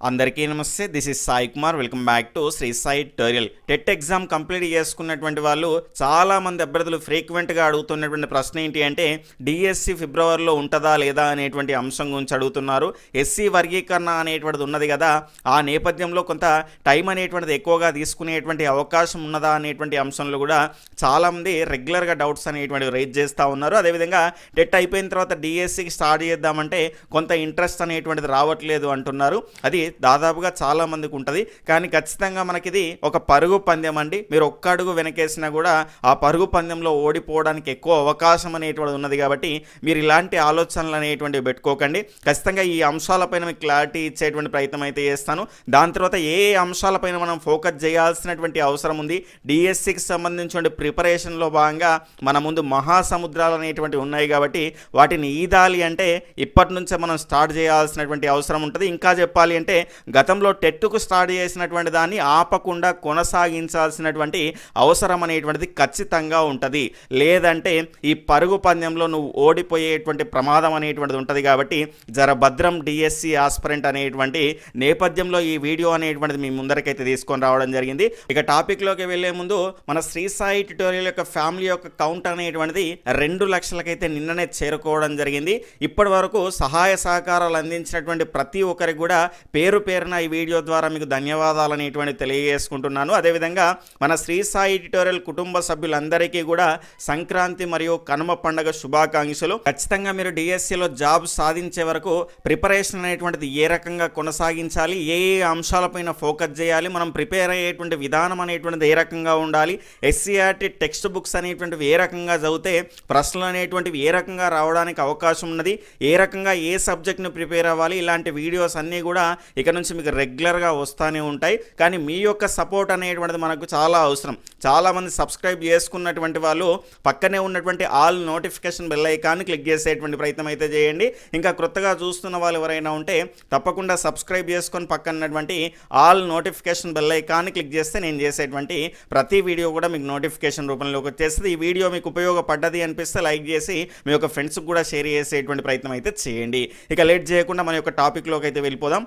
అందరికీ నమస్తే this is Sai Kumar. Welcome back to Shri Sai tutorial TET exam complete చేసుకున్నటువంటి వాళ్ళు చాలా మంది అభ్యర్థులు ఫ్రీక్వెంట్గా అడుగుతున్నటువంటి ప్రశ్న ఏంటి అంటే డిఎస్సి ఫిబ్రవరిలో ఉంటుందా లేదా అనేటువంటి అంశం గురించి అడుగుతున్నారు. ఎస్సీ వర్గీకరణ అనేటువంటిది ఉన్నది కదా ఆ నేపథ్యంలో కొంత టైం అనేటువంటిది ఎక్కువగా తీసుకునేటువంటి అవకాశం ఉన్నదా అనేటువంటి అంశంలో కూడా చాలామంది రెగ్యులర్గా డౌట్స్ అనేటువంటివి రేజ్ చేస్తూ ఉన్నారు. అదేవిధంగా టెట్ అయిపోయిన తర్వాత డిఎస్సికి స్టార్ట్ చేద్దామంటే కొంత ఇంట్రెస్ట్ అనేటువంటిది రావట్లేదు అంటున్నారు. అది దాదాపుగా చాలా మందికి ఉంటుంది. కానీ ఖచ్చితంగా మనకి ఇది ఒక పరుగు పందెం అండి. మీరు ఒక్క అడుగు వెనకేసినా కూడా ఆ పరుగు పందెంలో ఓడిపోవడానికి ఎక్కువ అవకాశం అనేటువంటిది ఉన్నది కాబట్టి మీరు ఇలాంటి ఆలోచనలు అనేటువంటివి పెట్టుకోకండి. ఖచ్చితంగా ఈ అంశాలపైన మీకు క్లారిటీ ఇచ్చేటువంటి ప్రయత్నం అయితే చేస్తాను. దాని తర్వాత ఏ ఏ అంశాలపైన మనం ఫోకస్ చేయాల్సినటువంటి అవసరం ఉంది? డిఎస్సికి సంబంధించిన ప్రిపరేషన్లో భాగంగా మన ముందు మహాసముద్రాలు అనేటువంటివి ఉన్నాయి కాబట్టి వాటిని ఈదాలి అంటే ఇప్పటి నుంచే మనం స్టార్ట్ చేయాల్సినటువంటి అవసరం ఉంటుంది. ఇంకా చెప్పాలి అంటే గతంలో టెట్టుకు స్టార్ట్ చేసినటువంటి దాన్ని ఆపకుండా కొనసాగించాల్సినటువంటి అవసరం అనేటువంటిది ఖచ్చితంగా ఉంటుంది. లేదంటే ఈ పరుగు పందెంలో నువ్వు ఓడిపోయేటువంటి ప్రమాదం అనేటువంటిది ఉంటుంది కాబట్టి జర భద్రం డిఎస్సి ఆస్పరెంట్ అనేటువంటి నేపథ్యంలో ఈ వీడియో అనేటువంటిది మీ ముందరకైతే తీసుకొని రావడం జరిగింది. ఇక టాపిక్లోకి వెళ్ళే ముందు మన శ్రీ సాయి ట్యుటోరియల్ యొక్క ఫ్యామిలీ యొక్క కౌంట్ అనేటువంటిది రెండు లక్షలకైతే నిన్ననే చేరుకోవడం జరిగింది. ఇప్పటి వరకు సహాయ సహకారాలు అందించినటువంటి ప్రతి ఒక్కరికి కూడా పేరు పేరున ఈ వీడియో ద్వారా మీకు ధన్యవాదాలు అనేటువంటి తెలియజేసుకుంటున్నాను. అదేవిధంగా మన శ్రీ సాయి ఎడిటోరియల్ కుటుంబ సభ్యులందరికీ కూడా సంక్రాంతి మరియు కనుమ పండుగ శుభాకాంక్షలు. ఖచ్చితంగా మీరు డిఎస్సిలో జాబ్ సాధించే వరకు ప్రిపరేషన్ అనేటువంటిది ఏ రకంగా కొనసాగించాలి ఏ ఏ అంశాలపైన ఫోకస్ చేయాలి మనం ప్రిపేర్ అయ్యేటువంటి విధానం అనేటువంటిది ఏ రకంగా ఉండాలి ఎస్సీఆర్టీ టెక్స్ట్ బుక్స్ అనేటువంటివి ఏ రకంగా చదివితే ప్రశ్నలు అనేటువంటివి ఏ రకంగా రావడానికి అవకాశం ఉన్నది ఏ రకంగా ఏ సబ్జెక్ట్ను ప్రిపేర్ అవ్వాలి ఇలాంటి వీడియోస్ అన్నీ కూడా ఇక నుంచి మీకు రెగ్యులర్గా వస్తూనే ఉంటాయి. కానీ మీ యొక్క సపోర్ట్ అనేటువంటిది మనకు చాలా అవసరం. చాలామంది సబ్స్క్రైబ్ చేసుకున్నటువంటి వాళ్ళు పక్కనే ఉన్నటువంటి ఆల్ నోటిఫికేషన్ బెల్ ఐకాన్ని క్లిక్ చేసేటువంటి ప్రయత్నం అయితే చేయండి. ఇంకా క్రొత్తగా చూస్తున్న వాళ్ళు ఎవరైనా ఉంటే తప్పకుండా సబ్స్క్రైబ్ చేసుకొని పక్కనటువంటి ఆల్ నోటిఫికేషన్ బెల్ ఐకాన్ని క్లిక్ చేస్తే నేను చేసేటువంటి ప్రతి వీడియో కూడా మీకు నోటిఫికేషన్ రూపంలోకి వచ్చేస్తుంది. ఈ వీడియో మీకు ఉపయోగపడ్డది అనిపిస్తే లైక్ చేసి మీ యొక్క ఫ్రెండ్స్కి కూడా షేర్ చేసేటువంటి ప్రయత్నం అయితే చేయండి. ఇక లేట్ చేయకుండా మన యొక్క టాపిక్లోకి అయితే వెళ్ళిపోదాం.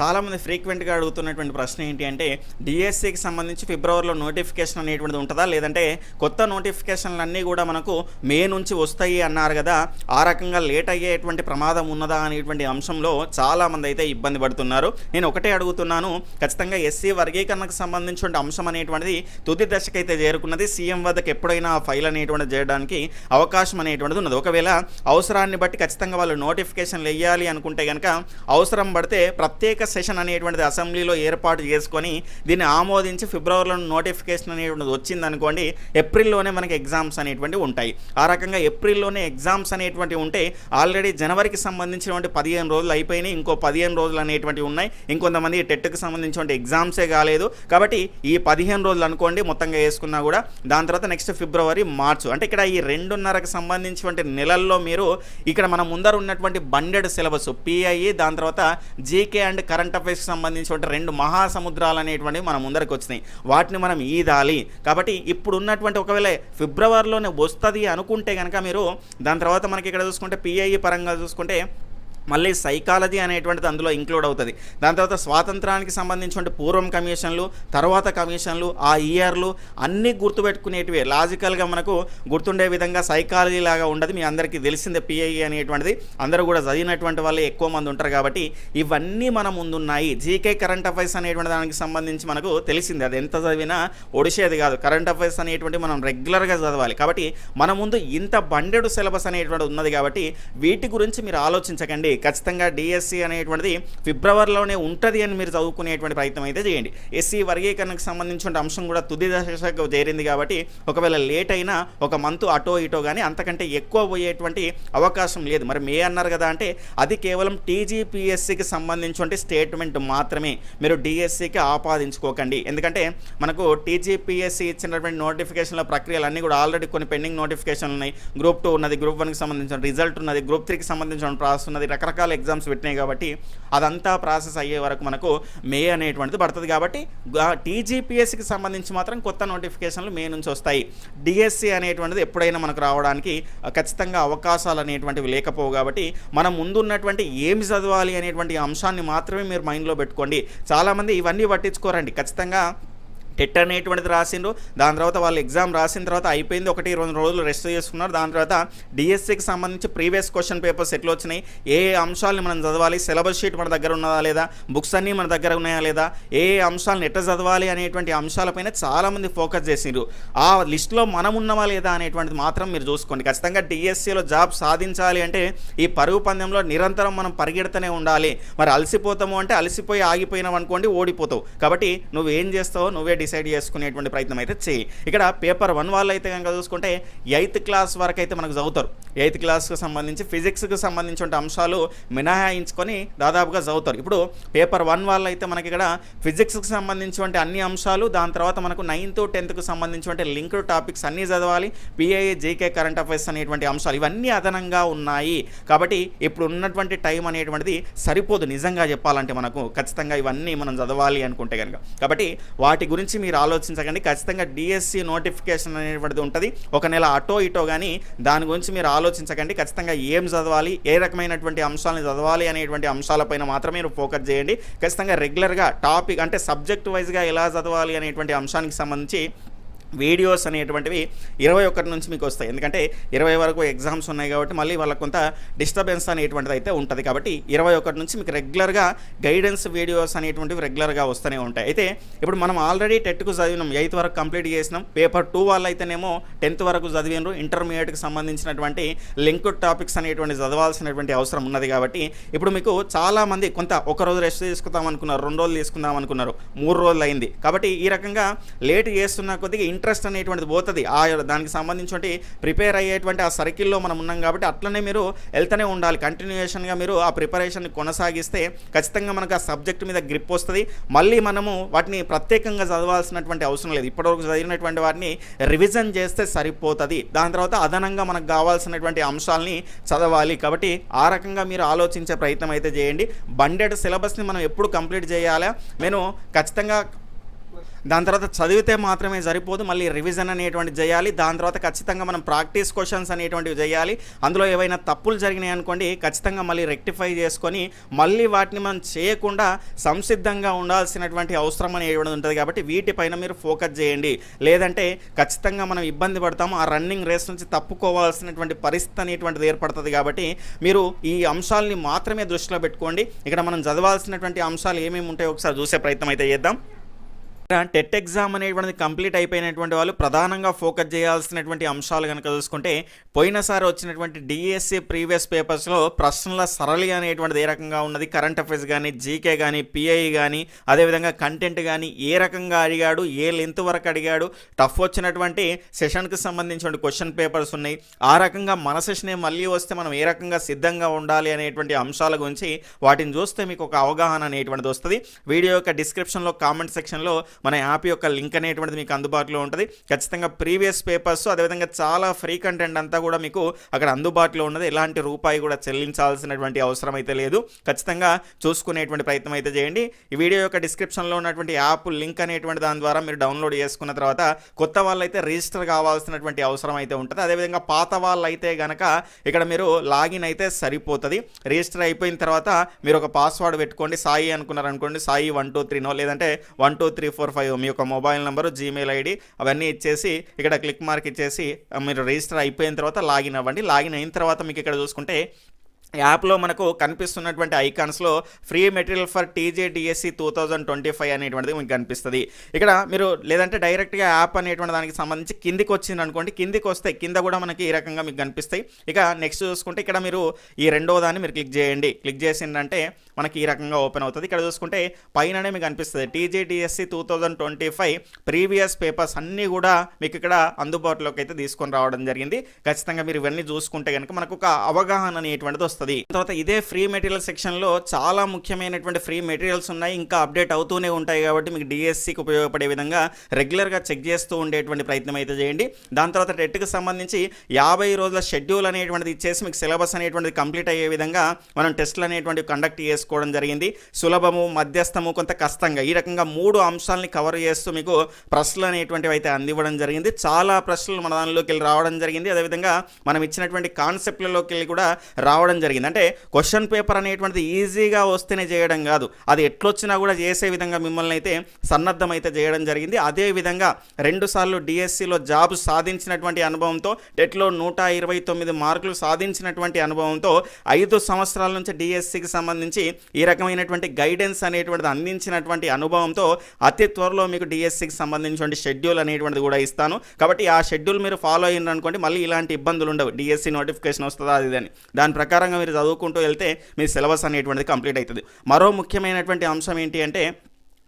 చాలామంది ఫ్రీక్వెంట్గా అడుగుతున్నటువంటి ప్రశ్న ఏంటి అంటే డిఎస్సికి సంబంధించి ఫిబ్రవరిలో నోటిఫికేషన్ అనేటువంటిది ఉంటుందా? లేదంటే కొత్త నోటిఫికేషన్లు అన్నీ కూడా మనకు మే నుంచి వస్తాయి అన్నారు కదా ఆ రకంగా లేట్ అయ్యేటువంటి ప్రమాదం ఉన్నదా అనేటువంటి అంశంలో చాలామంది అయితే ఇబ్బంది పడుతున్నారు. నేను ఒకటే అడుగుతున్నాను ఖచ్చితంగా ఎస్సీ వర్గీకరణకు సంబంధించిన అంశం అనేటువంటిది తుది దశకైతే చేరుకున్నది. సీఎం వద్దకు ఎప్పుడైనా ఫైల్ అనేటువంటిది చేయడానికి అవకాశం అనేటువంటిది ఉన్నది. ఒకవేళ అవసరాన్ని బట్టి ఖచ్చితంగా వాళ్ళు నోటిఫికేషన్లు వేయాలి అనుకుంటే కనుక అవసరం పడితే ప్రత్యేక సెషన్ అనేటువంటిది అసెంబ్లీలో ఏర్పాటు చేసుకొని దీన్ని ఆమోదించి ఫిబ్రవరిలో నోటిఫికేషన్ అనేటువంటిది వచ్చింది అనుకోండి ఏప్రిల్లోనే మనకి ఎగ్జామ్స్ అనేటువంటివి ఉంటాయి. ఆ రకంగా ఏప్రిల్లోనే ఎగ్జామ్స్ అనేటువంటివి ఉంటే ఆల్రెడీ జనవరికి సంబంధించినటువంటి పదిహేను రోజులు అయిపోయినాయి ఇంకో పదిహేను రోజులు అనేటువంటివి ఉన్నాయి. ఇంకొంతమంది టెట్కి సంబంధించినటువంటి ఎగ్జామ్సే కాలేదు. కాబట్టి ఈ పదిహేను రోజులు అనుకోండి మొత్తంగా వేసుకున్నా కూడా దాని తర్వాత నెక్స్ట్ ఫిబ్రవరి మార్చు అంటే ఇక్కడ ఈ రెండున్నరకు సంబంధించినటువంటి నెలల్లో మీరు ఇక్కడ మన ముందర ఉన్నటువంటి బండెడ్ సిలబస్ పిఐఈ దాని తర్వాత జీకే అండ్ కరెంట్ అఫైర్స్కి సంబంధించిన రెండు మహాసముద్రాలు అనేటువంటివి మన ముందరికి వచ్చినాయి. వాటిని మనం ఈదాలి. కాబట్టి ఇప్పుడు ఉన్నటువంటి ఒకవేళ ఫిబ్రవరిలోనే వస్తుంది అనుకుంటే కనుక మీరు దాని తర్వాత మనకి ఇక్కడ చూసుకుంటే పిఐఈ పరంగా చూసుకుంటే మళ్ళీ సైకాలజీ అనేటువంటిది అందులో ఇంక్లూడ్ అవుతుంది. దాని తర్వాత స్వాతంత్రానికి సంబంధించిన పూర్వం కమిషన్లు తర్వాత కమిషన్లు ఆ ఇయర్లు అన్నీ గుర్తుపెట్టుకునేటివే. లాజికల్గా మనకు గుర్తుండే విధంగా సైకాలజీ లాగా ఉండదు. మీ అందరికీ తెలిసిందే పిఐఈ అనేటువంటిది. అందరూ కూడా చదివినటువంటి వాళ్ళే ఎక్కువ మంది ఉంటారు కాబట్టి ఇవన్నీ మన ముందున్నాయి. జీకే కరెంట్ అఫైర్స్ అనేటువంటి దానికి సంబంధించి మనకు తెలిసింది. అది ఎంత చదివినా ఒడిసేది కాదు. కరెంట్ అఫైర్స్ అనేటువంటి మనం రెగ్యులర్గా చదవాలి. కాబట్టి మన ముందు ఇంత బండెడు సిలబస్ అనేటువంటి ఉన్నది కాబట్టి వీటి గురించి మీరు ఆలోచించకండి. ఖచ్చితంగా డిఎస్సి అనేటువంటిది ఫిబ్రవరిలోనే ఉంటుంది అని మీరు చదువుకునేటువంటి ప్రయత్నం అయితే చేయండి. ఎస్సీ వర్గీకరణకు సంబంధించిన అంశం కూడా తుది దశకు చేరింది కాబట్టి ఒకవేళ లేట్ అయినా ఒక మంత్ అటో ఇటో కానీ అంతకంటే ఎక్కువ పోయేటువంటి అవకాశం లేదు. మరి మే అన్నారు కదా అంటే అది కేవలం టీజీపీఎస్సికి సంబంధించిన స్టేట్మెంట్ మాత్రమే. మీరు డిఎస్సికి ఆపాదించుకోకండి. ఎందుకంటే మనకు టీజీపీఎస్సి ఇచ్చినటువంటి నోటిఫికేషన్ల ప్రక్రియలన్నీ కూడా ఆల్రెడీ కొన్ని పెండింగ్ నోటిఫికేషన్లు ఉన్నాయి. గ్రూప్ టూ ఉన్నది గ్రూప్ వన్కి సంబంధించిన రిజల్ట్ ఉన్నది గ్రూప్ త్రీకి సంబంధించిన ప్రాసెస్ ఉన్నది రకరకాల రకరకాల ఎగ్జామ్స్ పెట్టినాయి కాబట్టి అదంతా ప్రాసెస్ అయ్యే వరకు మనకు మే అనేటువంటిది పడుతుంది కాబట్టి టీజీపీఎస్సికి సంబంధించి మాత్రం కొత్త నోటిఫికేషన్లు మే నుంచి వస్తాయి. డిఎస్సి అనేటువంటిది ఎప్పుడైనా మనకు రావడానికి ఖచ్చితంగా అవకాశాలు అనేటువంటివి లేకపోవు కాబట్టి మనం ముందున్నటువంటి ఏమి చదవాలి అనేటువంటి అంశాన్ని మాత్రమే మీరు మైండ్లో పెట్టుకోండి. చాలామంది ఇవన్నీ పట్టించుకోరండి. ఖచ్చితంగా టెట్ అనేటువంటిది రాసిండ్రు. దాని తర్వాత వాళ్ళు ఎగ్జామ్ రాసిన తర్వాత అయిపోయింది. ఒకటి రెండు రోజులు రెస్ట్ చేసుకున్నారు. దాని తర్వాత డిఎస్సికి సంబంధించి ప్రీవియస్ క్వశ్చన్ పేపర్స్ ఎట్లా వచ్చినాయి? ఏ ఏ అంశాలని మనం చదవాలి? సిలబస్ షీట్ మన దగ్గర ఉన్నదా లేదా? బుక్స్ అన్నీ మన దగ్గర ఉన్నాయా లేదా? ఏ అంశాలను ఎట్లా చదవాలి అనేటువంటి అంశాలపైన చాలామంది ఫోకస్ చేసిండ్రు. ఆ లిస్ట్లో మనం ఉన్నామా లేదా అనేటువంటిది మాత్రం మీరు చూసుకోండి. ఖచ్చితంగా డిఎస్సిలో జాబ్ సాధించాలి అంటే ఈ పరుగు పందెంలో నిరంతరం మనం పరిగెడుతూనే ఉండాలి. మరి అలసిపోతాము అంటే అలసిపోయి ఆగిపోయినావు అనుకోండి ఓడిపోతావు. కాబట్టి నువ్వు ఏం చేస్తావో నువ్వే డిసైడ్ చేసుకునేటువంటి ప్రయత్నం అయితే చేయి. ఇక్కడ పేపర్ వన్ వాళ్ళు అయితే కనుక చూసుకుంటే ఎయిత్ క్లాస్ వరకు అయితే మనకు చదువుతారు. ఎయిత్ క్లాస్కి సంబంధించి ఫిజిక్స్కి సంబంధించిన అంశాలు మినహాయించుకొని దాదాపుగా చదువుతారు. ఇప్పుడు పేపర్ వన్ వాళ్ళు అయితే మనకి ఇక్కడ ఫిజిక్స్కి సంబంధించినటువంటి అన్ని అంశాలు దాని తర్వాత మనకు నైన్త్ టెన్త్కి సంబంధించినటువంటి లింక్డ్ టాపిక్స్ అన్నీ చదవాలి. పిఐ జేకే కరెంట్ అఫైర్స్ అనేటువంటి అంశాలు ఇవన్నీ అదనంగా ఉన్నాయి. కాబట్టి ఇప్పుడు ఉన్నటువంటి టైం అనేటువంటిది సరిపోదు నిజంగా చెప్పాలంటే మనకు. ఖచ్చితంగా ఇవన్నీ మనం చదవాలి అనుకుంటే కనుక కాబట్టి వాటి గురించి మీరు ఆలోచించకండి. ఖచ్చితంగా డిఎస్సి నోటిఫికేషన్ అనేటువంటిది ఉంటుంది. ఒక నెల అటో ఇటో కానీ దాని గురించి మీరు ఆలోచించకండి. ఖచ్చితంగా ఏం చదవాలి ఏ రకమైనటువంటి అంశాలను చదవాలి అనేటువంటి అంశాలపైన మాత్రమే మీరు ఫోకస్ చేయండి. ఖచ్చితంగా రెగ్యులర్గా టాపిక్ అంటే సబ్జెక్ట్ వైజ్గా ఎలా చదవాలి అనేటువంటి అంశానికి సంబంధించి వీడియోస్ అనేటువంటివి ఇరవై ఒకటి నుంచి మీకు వస్తాయి. ఎందుకంటే ఇరవై వరకు ఎగ్జామ్స్ ఉన్నాయి కాబట్టి మళ్ళీ వాళ్ళకు కొంత డిస్టర్బెన్స్ అనేటువంటిది అయితే ఉంటుంది. కాబట్టి ఇరవై ఒకటి నుంచి మీకు రెగ్యులర్గా గైడెన్స్ వీడియోస్ అనేటువంటివి రెగ్యులర్గా వస్తూనే ఉంటాయి. అయితే ఇప్పుడు మనం ఆల్రెడీ టెట్కు చదివినాం ఎయిత్ వరకు కంప్లీట్ చేసినాం. పేపర్ టూ వాళ్ళు అయితేనేమో టెన్త్ వరకు చదివినారు. ఇంటర్మీడియట్కి సంబంధించినటువంటి లింక్డ్ టాపిక్స్ అనేటువంటి చదవాల్సినటువంటి అవసరం ఉన్నది కాబట్టి ఇప్పుడు మీకు చాలామంది కొంత ఒక రోజు రెస్ట్ తీసుకుందాం అనుకున్నారు రెండు రోజులు తీసుకుందాం అనుకున్నారు మూడు రోజులు అయింది కాబట్టి ఈ రకంగా లేట్ చేస్తున్న కొద్దిగా ఇంట్రెస్ట్ అనేటువంటిది పోతుంది. ఆ దానికి సంబంధించి ప్రిపేర్ అయ్యేటువంటి ఆ సర్కిల్లో మనం ఉన్నాం కాబట్టి అట్లనే మీరు వెళ్తూనే ఉండాలి. కంటిన్యూషన్గా మీరు ఆ ప్రిపరేషన్ని కొనసాగిస్తే ఖచ్చితంగా మనకు ఆ సబ్జెక్ట్ మీద గ్రిప్ వస్తుంది. మళ్ళీ మనము వాటిని ప్రత్యేకంగా చదవాల్సినటువంటి అవసరం లేదు. ఇప్పటివరకు చదివినటువంటి వాటిని రివిజన్ చేస్తే సరిపోతుంది. దాని తర్వాత అదనంగా మనకు కావాల్సినటువంటి అంశాలని చదవాలి. కాబట్టి ఆ రకంగా మీరు ఆలోచించే ప్రయత్నం అయితే చేయండి. బండెడ్ సిలబస్ని మనం ఎప్పుడు కంప్లీట్ చేయాలా? నేను ఖచ్చితంగా దాని తర్వాత చదివితే మాత్రమే సరిపోదు మళ్ళీ రివిజన్ అనేటువంటి చేయాలి. దాని తర్వాత ఖచ్చితంగా మనం ప్రాక్టీస్ క్వశ్చన్స్ అనేటువంటివి చేయాలి. అందులో ఏవైనా తప్పులు జరిగినాయి అనుకోండి ఖచ్చితంగా మళ్ళీ రెక్టిఫై చేసుకొని మళ్ళీ వాటిని మనం చేయకుండా సంసిద్ధంగా ఉండాల్సినటువంటి అవసరం అనేటువంటి ఉంటుంది కాబట్టి వీటిపైన మీరు ఫోకస్ చేయండి. లేదంటే ఖచ్చితంగా మనం ఇబ్బంది పడతాము. ఆ రన్నింగ్ రేస్ నుంచి తప్పుకోవాల్సినటువంటి పరిస్థితి అనేటువంటిది ఏర్పడుతుంది కాబట్టి మీరు ఈ అంశాలని మాత్రమే దృష్టిలో పెట్టుకోండి. ఇక్కడ మనం చదవాల్సినటువంటి అంశాలు ఏమేమి ఉంటాయో ఒకసారి చూసే ప్రయత్నం అయితే చేద్దాం. టెట్ ఎగ్జామ్ అనేటువంటిది కంప్లీట్ అయిపోయినటువంటి వాళ్ళు ప్రధానంగా ఫోకస్ చేయాల్సినటువంటి అంశాలు కనుక చూసుకుంటే పోయినసారి వచ్చినటువంటి డిఎస్సి ప్రీవియస్ పేపర్స్లో ప్రశ్నల సరళి అనేటువంటిది ఏ రకంగా ఉన్నది? కరెంట్ అఫైర్స్ కానీ జీకే కానీ పిఐ కానీ అదేవిధంగా కంటెంట్ కానీ ఏ రకంగా అడిగాడు? ఏ లెంత్ వరకు అడిగాడు? టఫ్ వచ్చినటువంటి సెషన్కి సంబంధించిన క్వశ్చన్ పేపర్స్ ఉన్నాయి. ఆ రకంగా మన సెషనే మళ్ళీ వస్తే మనం ఏ రకంగా సిద్ధంగా ఉండాలి అనేటువంటి అంశాల గురించి వాటిని చూస్తే మీకు ఒక అవగాహన అనేటువంటిది వస్తుంది. వీడియో యొక్క డిస్క్రిప్షన్లో కామెంట్ సెక్షన్లో మన యాప్ యొక్క లింక్ అనేటువంటిది మీకు అందుబాటులో ఉంటుంది. ఖచ్చితంగా ప్రీవియస్ పేపర్స్ అదేవిధంగా చాలా ఫ్రీ కంటెంట్ అంతా కూడా మీకు అక్కడ అందుబాటులో ఉన్నది. ఎలాంటి రూపాయి కూడా చెల్లించాల్సినటువంటి అవసరం అయితే లేదు. ఖచ్చితంగా చూసుకునేటువంటి ప్రయత్నం అయితే చేయండి. ఈ వీడియో యొక్క డిస్క్రిప్షన్లో ఉన్నటువంటి యాప్ లింక్ అనేటువంటి దాని ద్వారా మీరు డౌన్లోడ్ చేసుకున్న తర్వాత కొత్త వాళ్ళైతే రిజిస్టర్ కావాల్సినటువంటి అవసరం అయితే ఉంటుంది. అదేవిధంగా పాత వాళ్ళైతే కనుక గనక ఇక్కడ మీరు లాగిన్ అయితే సరిపోతుంది. రిజిస్టర్ అయిపోయిన తర్వాత మీరు ఒక పాస్వర్డ్ పెట్టుకోండి. సాయి అనుకున్నారు అనుకోండి సాయి వన్ టూ త్రీనో లేదంటే one two three four five మీ యొక్క మొబైల్ నెంబరు జీమెయిల్ ఐడి అవన్నీ ఇచ్చేసి ఇక్కడ క్లిక్ మార్క్ ఇచ్చేసి మీరు రిజిస్టర్ అయిపోయిన తర్వాత లాగిన్ అవ్వండి. లాగిన్ అయిన తర్వాత మీకు ఇక్కడ చూసుకుంటే యాప్లో మనకు కనిపిస్తున్నటువంటి ఐకాన్స్లో free material for TJDSC two thousand twenty five అనేటువంటిది మీకు కనిపిస్తుంది. ఇక్కడ మీరు లేదంటే డైరెక్ట్గా యాప్ అనేటువంటి దానికి సంబంధించి కిందికి వచ్చింది అనుకోండి కిందికి వస్తే కింద కూడా మనకి ఈ రకంగా మీకు కనిపిస్తాయి. ఇక నెక్స్ట్ చూసుకుంటే ఇక్కడ మీరు ఈ రెండో దాన్ని మీరు క్లిక్ చేయండి. క్లిక్ చేసిందంటే మనకి ఈ రకంగా ఓపెన్ అవుతుంది. ఇక్కడ చూసుకుంటే పైననే మీకు అనిపిస్తుంది. TGDSC two thousand twenty five previous papers అన్నీ కూడా మీకు ఇక్కడ అందుబాటులోకి అయితే తీసుకొని రావడం జరిగింది. ఖచ్చితంగా మీరు ఇవన్నీ చూసుకుంటే కనుక మనకు ఒక అవగాహన అనేటువంటిది వస్తుంది. తర్వాత ఇదే ఫ్రీ మెటీరియల్ సెక్షన్లో చాలా ముఖ్యమైనటువంటి ఫ్రీ మెటీరియల్స్ ఉన్నాయి. ఇంకా అప్డేట్ అవుతూనే ఉంటాయి కాబట్టి మీకు డిఎస్సికి ఉపయోగపడే విధంగా రెగ్యులర్గా చెక్ చేస్తూ ఉండేటువంటి ప్రయత్నం అయితే చేయండి. దాని తర్వాత టెట్కి సంబంధించి యాభై రోజుల షెడ్యూల్ అనేటువంటిది ఇచ్చేసి మీకు సిలబస్ అనేటువంటిది కంప్లీట్ అయ్యే విధంగా మనం టెస్ట్లు అనేటువంటివి కండక్ట్ చేసుకోవడం జరిగింది. సులభము మధ్యస్థము కొంత కష్టంగా. ఈ రకంగా మూడు అంశాలని కవర్ చేస్తూ మీకు ప్రశ్నలు అనేటువంటివి అయితే అందివ్వడం జరిగింది. చాలా ప్రశ్నలు మన దానిలోకి వెళ్ళి రావడం జరిగింది. అదేవిధంగా మనం ఇచ్చినటువంటి కాన్సెప్ట్లలోకి వెళ్ళి కూడా రావడం జరిగింది. అంటే క్వశ్చన్ పేపర్ అనేటువంటిది ఈజీగా వస్తేనే చేయడం కాదు. అది ఎట్లొచ్చినా కూడా చేసే విధంగా మిమ్మల్ని అయితే సన్నద్ధం అయితే చేయడం జరిగింది. అదే విధంగా రెండు సార్లు డిఎస్సిలో జాబ్ సాధించినటువంటి అనుభవంతో టెట్లో నూట ఇరవై తొమ్మిది మార్కులు సాధించినటువంటి అనుభవంతో ఐదు సంవత్సరాల నుంచి డిఎస్సికి సంబంధించి ఈ రకమైనటువంటి గైడెన్స్ అనేటువంటిది అందించినటువంటి అనుభవంతో అతి త్వరలో మీకు డిఎస్సికి సంబంధించిన షెడ్యూల్ అనేటువంటిది కూడా ఇస్తాను. కాబట్టి ఆ షెడ్యూల్ మీరు ఫాలో అయినారు అనుకోండి మళ్ళీ ఇలాంటి ఇబ్బందులు ఉండవు. డిఎస్సి నోటిఫికేషన్ వస్తుందా అది అని. దాని ప్రకారంగా మీరు చదువుకుంటూ వెళ్తే మీ సిలబస్ అనేటువంటిది కంప్లీట్ అవుతుంది. మరో ముఖ్యమైనటువంటి అంశం ఏంటి అంటే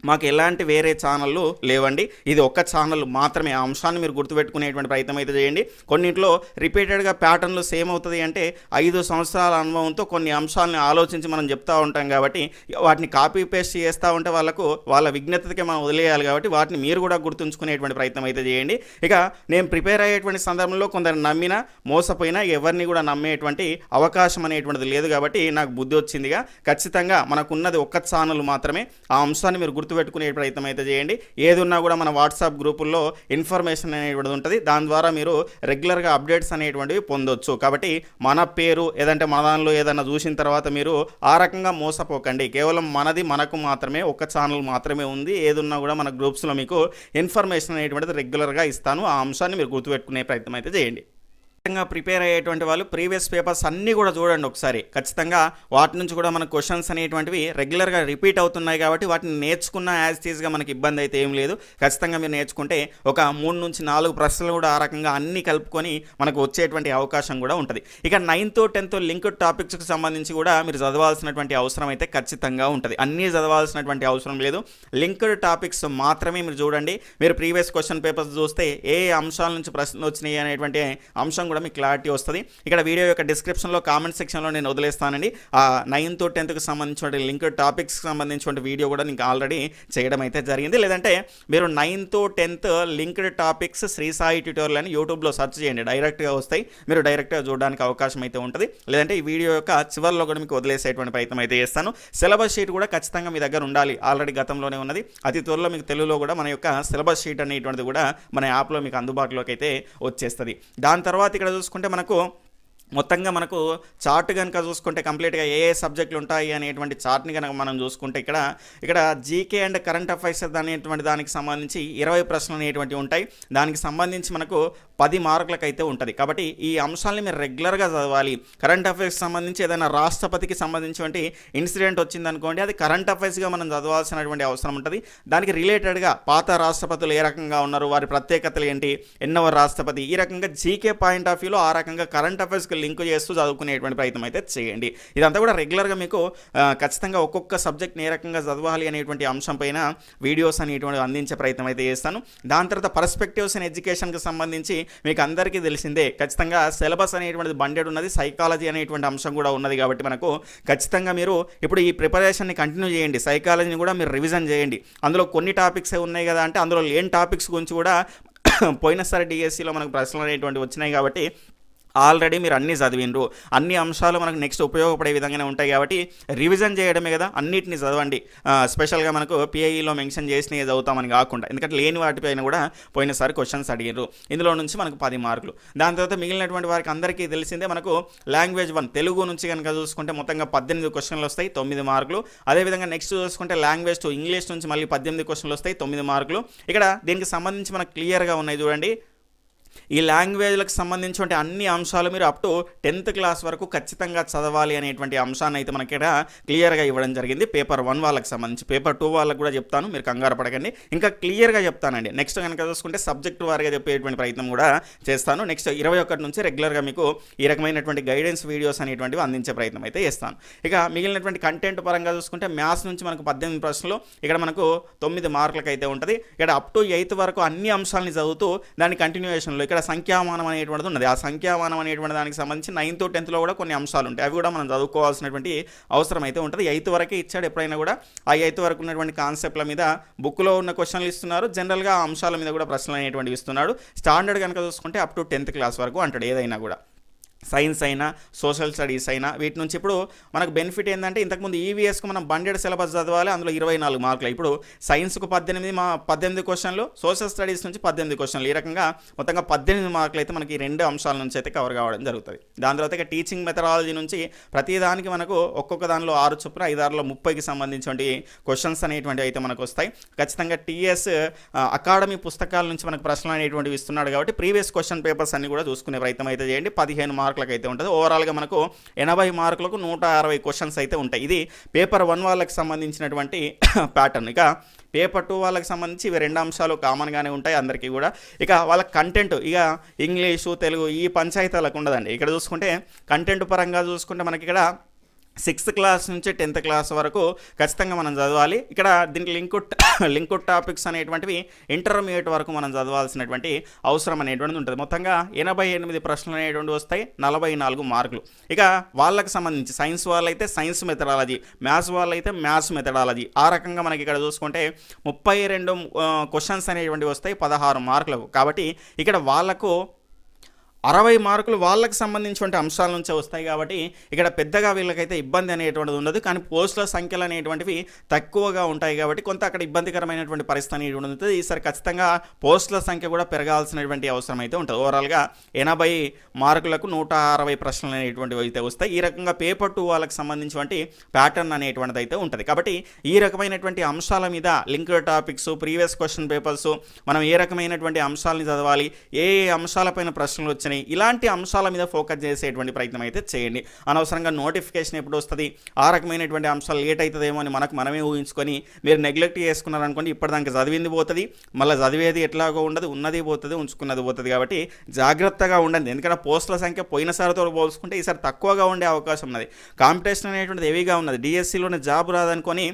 మాకు ఎలాంటి వేరే ఛానళ్ళు లేవండి. ఇది ఒక్క ఛానల్ మాత్రమే. ఆ అంశాన్ని మీరు గుర్తుపెట్టుకునేటువంటి ప్రయత్నం అయితే చేయండి. కొన్నింటిలో రిపీటెడ్గా ప్యాటర్న్లు సేమ్ అవుతుంది అంటే ఐదు సంవత్సరాల అనుభవంతో కొన్ని అంశాలను ఆలోచించి మనం చెప్తూ ఉంటాం కాబట్టి వాటిని కాపీ పేస్ట్ చేస్తూ ఉంటే వాళ్ళకు వాళ్ళ విజ్ఞతకి మనం వదిలేయాలి కాబట్టి వాటిని మీరు కూడా గుర్తుంచుకునేటువంటి ప్రయత్నం అయితే చేయండి. ఇక నేను ప్రిపేర్ అయ్యేటువంటి సందర్భంలో కొందరు నమ్మినా మోసపోయినా ఎవరిని కూడా నమ్మేటువంటి అవకాశం అనేటువంటిది లేదు కాబట్టి నాకు బుద్ధి వచ్చిందిగా ఖచ్చితంగా మనకున్నది ఒక్క ఛానల్ మాత్రమే. ఆ అంశాన్ని మీరు గుర్తుపెట్టుకునే ప్రయత్నం అయితే చేయండి. ఏది ఉన్నా కూడా మన వాట్సాప్ గ్రూపుల్లో ఇన్ఫర్మేషన్ అనేటువంటిది ఉంటుంది. దాని ద్వారా మీరు రెగ్యులర్గా అప్డేట్స్ అనేటువంటివి పొందొచ్చు. కాబట్టి మన పేరు ఏదంటే మన దానిలో ఏదైనా చూసిన తర్వాత మీరు ఆ రకంగా మోసపోకండి. కేవలం మనది మనకు మాత్రమే ఒక ఛానల్ మాత్రమే ఉంది. ఏదున్నా కూడా మన గ్రూప్స్లో మీకు ఇన్ఫర్మేషన్ అనేటువంటిది రెగ్యులర్గా ఇస్తాను. ఆ అంశాన్ని మీరు గుర్తుపెట్టుకునే ప్రయత్నం అయితే చేయండి. ఖచ్చితంగా ప్రిపేర్ అయ్యేటువంటి వాళ్ళు ప్రీవియస్ పేపర్స్ అన్నీ కూడా చూడండి ఒకసారి. ఖచ్చితంగా వాటి నుంచి కూడా మన క్వశ్చన్స్ అనేటువంటివి రెగ్యులర్గా రిపీట్ అవుతున్నాయి కాబట్టి వాటిని నేర్చుకున్న యాజ్ టీజ్గా మనకి ఇబ్బంది అయితే ఏం లేదు. ఖచ్చితంగా మీరు నేర్చుకుంటే ఒక మూడు నుంచి నాలుగు ప్రశ్నలు కూడా ఆ రకంగా అన్నీ కలుపుకొని మనకు వచ్చేటువంటి అవకాశం కూడా ఉంటుంది. ఇక నైన్త్ టెన్త్ లింక్డ్ టాపిక్స్కి సంబంధించి కూడా మీరు చదవాల్సినటువంటి అవసరం అయితే ఖచ్చితంగా ఉంటుంది. అన్నీ చదవాల్సినటువంటి అవసరం లేదు. లింక్డ్ టాపిక్స్ మాత్రమే మీరు చూడండి. మీరు ప్రీవియస్ క్వశ్చన్ పేపర్స్ చూస్తే ఏ అంశాల నుంచి ప్రశ్నలు వచ్చినాయి అనేటువంటి అంశం కూడా మీకు క్లారిటీ వస్తుంది. ఇక్కడ వీడియో యొక్క డిస్క్రిప్షన్లో కామెంట్ సెక్షన్లో నేను వదిలేస్తానండి. ఆ నైన్త్ టెన్త్కి సంబంధించిన లింక్ టాపిక్స్కి సంబంధించిన వీడియో కూడా మీకు ఆల్రెడీ చేయడం అయితే జరిగింది. లేదంటే మీరు ninth tenth linked topics Shri Sai tutorial అని యూట్యూబ్లో సెర్చ్ చేయండి. డైరెక్ట్గా వస్తాయి. మీరు డైరెక్ట్గా చూడడానికి అవకాశం అయితే ఉంటుంది. లేదంటే ఈ వీడియో యొక్క చివరిలో కూడా మీకు వదిలేసేటువంటి ప్రయత్నం అయితే చేస్తాను. సిలబస్ షీట్ కూడా ఖచ్చితంగా మీ దగ్గర ఉండాలి. ఆల్రెడీ గతంలోనే ఉన్నది. అతి త్వరలో మీకు తెలుగులో కూడా మన యొక్క సిలబస్ షీట్ అనేటువంటిది కూడా మన యాప్లో మీకు అందుబాటులోకి అయితే వచ్చేస్తుంది. దాని తర్వాత ఇక్కడ చూసుకుంటే మనకు మొత్తంగా మనకు చార్ట్ కనుక చూసుకుంటే కంప్లీట్గా ఏ ఏ సబ్జెక్టులు ఉంటాయి అనేటువంటి చార్ట్ని కనుక మనం చూసుకుంటే ఇక్కడ ఇక్కడ జీకే అండ్ కరెంట్ అఫైర్స్ అనేటువంటి దానికి సంబంధించి ఇరవై ప్రశ్నలు అనేటువంటివి ఉంటాయి. దానికి సంబంధించి మనకు పది మార్కులకు అయితే ఉంటుంది. కాబట్టి ఈ అంశాలని మీరు రెగ్యులర్గా చదవాలి. కరెంట్ అఫైర్స్ సంబంధించి ఏదైనా రాష్ట్రపతికి సంబంధించినటువంటి ఇన్సిడెంట్ వచ్చిందనుకోండి అది కరెంట్ అఫైర్స్గా మనం చదవాల్సినటువంటి అవసరం ఉంటుంది. దానికి రిలేటెడ్గా పాత రాష్ట్రపతులు ఏ రకంగా ఉన్నారు వారి ప్రత్యేకతలు ఏంటి ఎన్నవ రాష్ట్రపతి ఈ రకంగా జీకే పాయింట్ ఆఫ్ వ్యూలో ఆ రకంగా కరెంట్ అఫైర్స్కి లింక్ చేస్తూ చదువుకునేటువంటి ప్రయత్నం అయితే చేయండి. ఇదంతా కూడా రెగ్యులర్గా మీకు ఖచ్చితంగా ఒక్కొక్క సబ్జెక్ట్ ఏ రకంగా చదవాలి అనేటువంటి అంశం పైన వీడియోస్ అనేటువంటి అందించే ప్రయత్నం అయితే చేస్తాను. దాని తర్వాత పర్స్పెక్టివ్స్ ఇన్ ఎడ్యుకేషన్కి సంబంధించి మీకు అందరికీ తెలిసిందే ఖచ్చితంగా సిలబస్ అనేటువంటిది బండెడ్ ఉన్నది సైకాలజీ అనేటువంటి అంశం కూడా ఉన్నది కాబట్టి మనకు ఖచ్చితంగా మీరు ఇప్పుడు ఈ ప్రిపరేషన్ని కంటిన్యూ చేయండి. సైకాలజీని కూడా మీరు రివిజన్ చేయండి. అందులో కొన్ని టాపిక్స్ ఉన్నాయి కదా అంటే అందులో లేని టాపిక్స్ గురించి కూడా పోయినసారి డిఎస్సిలో మనకు ప్రశ్నలు అనేటువంటి వచ్చినాయి కాబట్టి ఆల్రెడీ మీరు అన్నీ చదివిండ్రు. అన్ని అంశాలు మనకు నెక్స్ట్ ఉపయోగపడే విధంగానే ఉంటాయి కాబట్టి రివిజన్ చేయడమే కదా అన్నిటిని చదవండి. స్పెషల్గా మనకు పిఐఈలో మెన్షన్ చేసినవి చదువుతామని కాకుండా ఎందుకంటే లేని వాటిపైన కూడా పోయినసారి క్వశ్చన్స్ అడిగారు ఇందులో నుంచి మనకు పది మార్కులు. దాని తర్వాత మిగిలినటువంటి వారికి అందరికీ తెలిసిందే మనకు లాంగ్వేజ్ వన్ తెలుగు నుంచి కనుక చూసుకుంటే మొత్తంగా పద్దెనిమిది క్వశ్చన్లు వస్తాయి తొమ్మిది మార్కులు. అదేవిధంగా నెక్స్ట్ చూసుకుంటే లాంగ్వేజ్ టు ఇంగ్లీష్ నుంచి మళ్ళీ పద్దెనిమిది క్వశ్చన్లు వస్తాయి తొమ్మిది మార్కులు. ఇక్కడ దీనికి సంబంధించి మనకు క్లియర్గా ఉన్నాయి చూడండి. ఈ లాంగ్వేజ్లకు సంబంధించిన అన్ని అంశాలు మీరు అప్ టు టెన్త్ క్లాస్ వరకు ఖచ్చితంగా చదవాలి అనేటువంటి అంశాన్ని అయితే మనకి ఇక్కడ క్లియర్గా ఇవ్వడం జరిగింది. పేపర్ వన్ వాళ్ళకి సంబంధించి పేపర్ టూ వాళ్ళకి కూడా చెప్తాను. మీరు కంగారు పడకండి. ఇంకా క్లియర్గా చెప్తానండి. నెక్స్ట్ కనుక చూసుకుంటే సబ్జెక్ట్ వారిగా చెప్పేటువంటి ప్రయత్నం కూడా చేస్తాను. నెక్స్ట్ ఇరవై ఒకటి నుంచి రెగ్యులర్గా మీకు ఈ రకమైనటువంటి గైడెన్స్ వీడియోస్ అనేటువంటివి అందించే ప్రయత్నం అయితే చేస్తాను. ఇక మిగిలినటువంటి కంటెంట్ పరంగా చూసుకుంటే మ్యాథ్స్ నుంచి మనకు పద్దెనిమిది ప్రశ్నలు ఇక్కడ మనకు తొమ్మిది మార్కులకు అయితే ఉంటుంది. ఇక్కడ అప్ టు ఎయిత్ వరకు అన్ని అంశాలని చదువుతూ దాని కంటిన్యూషన్లో ఇక్కడ సంఖ్యామానం అనేటువంటిది ఉన్నది. ఆ సంఖ్యామానం అనేటువంటి దానికి సంబంధించి నైన్త్ టెన్త్లో కూడా కొన్ని అంశాలు ఉంటాయి. అవి కూడా మనం చదువుకోవాల్సినటువంటి అవసరం అయితే ఉంటుంది. ఎయిత్ వరకే ఇచ్చాడు ఎప్పుడైనా కూడా. ఆ ఎయిత్ వరకు ఉన్నటువంటి కాన్సెప్ట్ల మీద బుక్లో ఉన్న క్వశ్చన్లు ఇస్తున్నారు. జనరల్గా ఆ అంశాల మీద కూడా ప్రశ్నలు అనేటువంటివి ఇస్తున్నాడు. స్టాండర్డ్ కనుక చూసుకుంటే అప్ టు టెన్త్ క్లాస్ వరకు అంటాడు ఏదైనా కూడా. సైన్స్ అయినా సోషల్ స్టడీస్ అయినా వీటి నుంచి ఇప్పుడు మనకు బెనిఫిట్ ఏంటంటే ఇంతకుముందు ఈవీఎస్కు మనం బండెడ్ సిలబస్ చదవాలి అందులో ఇరవై నాలుగు మార్కులు. ఇప్పుడు సైన్స్కు పద్దెనిమిది మా పద్దెనిమిది క్వశ్చన్లు సోషల్ స్టడీస్ నుంచి పద్దెనిమిది క్వశ్చన్లు. ఈ రకంగా మొత్తంగా పద్దెనిమిది మార్కులు అయితే మనకి రెండు అంశాల నుంచి అయితే కవర్ కావడం జరుగుతుంది. దాని తర్వాత ఇక టీచింగ్ మెథడాలజీ నుంచి ప్రతి దానికి మనకు ఒక్కొక్క దానిలో ఆరు చొప్పున ఐదారులో ముప్పైకి సంబంధించినటువంటి క్వశ్చన్స్ అనేటువంటివి అయితే మనకు వస్తాయి. ఖచ్చితంగా టీఎస్ అకాడమీ పుస్తకాల నుంచి మనకు ప్రశ్నలు అనేటువంటివి ఇస్తున్నాడు కాబట్టి ప్రీవియస్ క్వశ్చన్ పేపర్స్ అన్ని కూడా చూసుకునే ప్రయత్నం అయితే చేయండి. పదిహేను మార్కులు మార్కులకు అయితే ఉంటుంది. ఓవరాల్గా మనకు ఎనభై మార్కులకు నూట అరవై క్వశ్చన్స్ అయితే ఉంటాయి. ఇది పేపర్ వన్ వాళ్ళకి సంబంధించినటువంటి ప్యాటర్న్ ఇక పేపర్ టూ వాళ్ళకి సంబంధించి ఇవి రెండు అంశాలు కామన్గానే ఉంటాయి అందరికీ కూడా. ఇక వాళ్ళ కంటెంట్ ఇక ఇంగ్లీషు తెలుగు ఈ పంచాయతీలకు ఉండదండి. ఇక్కడ చూసుకుంటే కంటెంట్ పరంగా చూసుకుంటే మనకి ఇక్కడ సిక్స్త్ క్లాస్ నుంచి టెన్త్ క్లాస్ వరకు ఖచ్చితంగా మనం చదవాలి. ఇక్కడ దీనికి లింక్ లింక్ టాపిక్స్ అనేటువంటివి ఇంటర్మీడియట్ వరకు మనం చదవాల్సినటువంటి అవసరం అనేటువంటిది ఉంటుంది. మొత్తంగా ఎనభై ఎనిమిది ప్రశ్నలు అనేటువంటి వస్తాయి నలభై నాలుగు మార్కులు. ఇక వాళ్ళకి సంబంధించి సైన్స్ వాళ్ళైతే సైన్స్ మెథడాలజీ మ్యాథ్స్ వాళ్ళైతే మ్యాథ్స్ మెథడాలజీ. ఆ రకంగా మనకి ఇక్కడ చూసుకుంటే ముప్పై రెండు క్వశ్చన్స్ అనేటువంటివి వస్తాయి పదహారు మార్కులకు కాబట్టి ఇక్కడ వాళ్ళకు అరవై మార్కులు వాళ్ళకి సంబంధించినటువంటి అంశాల నుంచే వస్తాయి కాబట్టి ఇక్కడ పెద్దగా వీళ్ళకైతే ఇబ్బంది అనేటువంటిది ఉండదు. కానీ పోస్టుల సంఖ్యలు అనేటువంటివి తక్కువగా ఉంటాయి కాబట్టి కొంత అక్కడ ఇబ్బందికరమైనటువంటి పరిస్థితి అనేటువంటి ఉంటుంది ఈసారి ఖచ్చితంగా పోస్టుల సంఖ్య కూడా పెరగాల్సినటువంటి అవసరం అయితే ఉంటుంది. ఓవరాల్గా ఎనభై మార్కులకు నూట అరవై ప్రశ్నలు అనేటువంటివి అయితే వస్తాయి. ఈ రకంగా పేపర్ టూ వాళ్ళకి సంబంధించినటువంటి ప్యాటర్న్ అనేటువంటిది అయితే ఉంటుంది. కాబట్టి ఈ రకమైనటువంటి అంశాల మీద linked topics previous question papers మనం ఏ రకమైనటువంటి అంశాలని చదవాలి ఏ ఏ అంశాలపైన ప్రశ్నలు వచ్చినాయి ఇలాంటి అంశాల మీద ఫోకస్ చేసేటువంటి ప్రయత్నం అయితే చేయండి. అనవసరంగా నోటిఫికేషన్ ఎప్పుడు వస్తుంది ఆ రకమైనటువంటి అంశాలు లేట్ అవుతుందేమో అని మనకు మనమే ఊహించుకొని మీరు నెగ్లెక్ట్ చేసుకున్నారనుకోండి ఇప్పటిదాకా చదివింది పోతుంది మళ్ళీ చదివేది ఎట్లాగో ఉండదు ఉన్నది పోతుంది ఉంచుకున్నది పోతుంది కాబట్టి జాగ్రత్తగా ఉండండి. ఎందుకంటే పోస్టుల సంఖ్య పోయినసారితో పోల్చుకుంటే ఈసారి తక్కువగా ఉండే అవకాశం ఉన్నది. కాంపిటీషన్ అనేటువంటిది హెవీగా ఉన్నది. డిఎస్సిలోనే జాబ్ రాదనుకొని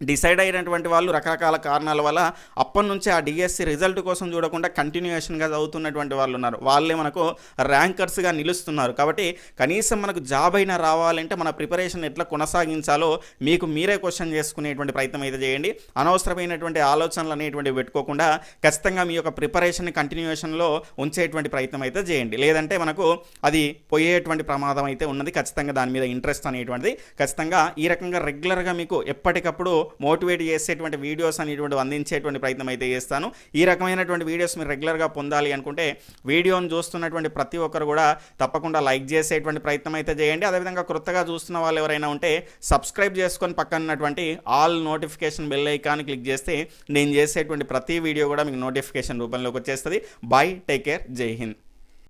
డిసైడ్ అయినటువంటి వాళ్ళు రకరకాల కారణాల వల్ల అప్పటి నుంచి ఆ డిఎస్సి రిజల్ట్ కోసం చూడకుండా కంటిన్యూషన్గా చదువుతున్నటువంటి వాళ్ళు ఉన్నారు. వాళ్ళే మనకు ర్యాంకర్స్గా నిలుస్తున్నారు. కాబట్టి కనీసం మనకు జాబ్ అయినా రావాలంటే మన ప్రిపరేషన్ ఎట్లా కొనసాగించాలో మీకు మీరే క్వశ్చన్ చేసుకునేటువంటి ప్రయత్నం అయితే చేయండి. అనవసరమైనటువంటి ఆలోచనలు అనేటువంటివి పెట్టుకోకుండా ఖచ్చితంగా మీ యొక్క ప్రిపరేషన్ కంటిన్యూషన్లో ఉంచేటువంటి ప్రయత్నం అయితే చేయండి. లేదంటే మనకు అది పోయేటువంటి ప్రమాదం అయితే ఉన్నది. ఖచ్చితంగా దాని మీద ఇంట్రెస్ట్ అనేటువంటిది ఖచ్చితంగా ఈ రకంగా రెగ్యులర్గా మీకు ఎప్పటికప్పుడు మోటివేట్ చేసేటువంటి వీడియోస్ అనేటువంటి అందించేటువంటి ప్రయత్నం అయితే చేస్తాను. ఈ రకమైనటువంటి వీడియోస్ మీరు రెగ్యులర్గా పొందాలి అనుకుంటే వీడియోను చూస్తున్నటువంటి ప్రతి ఒక్కరు కూడా తప్పకుండా లైక్ చేసేటువంటి ప్రయత్నం అయితే చేయండి. అదేవిధంగా కొత్తగా చూస్తున్న వాళ్ళు ఎవరైనా ఉంటే సబ్స్క్రైబ్ చేసుకొని పక్కన ఉన్నటువంటి all notification bell icon click చేస్తే నేను చేసేటువంటి ప్రతి వీడియో కూడా మీకు నోటిఫికేషన్ రూపంలోకి వచ్చేస్తుంది. బై టేక్ కేర్ జై హింద్.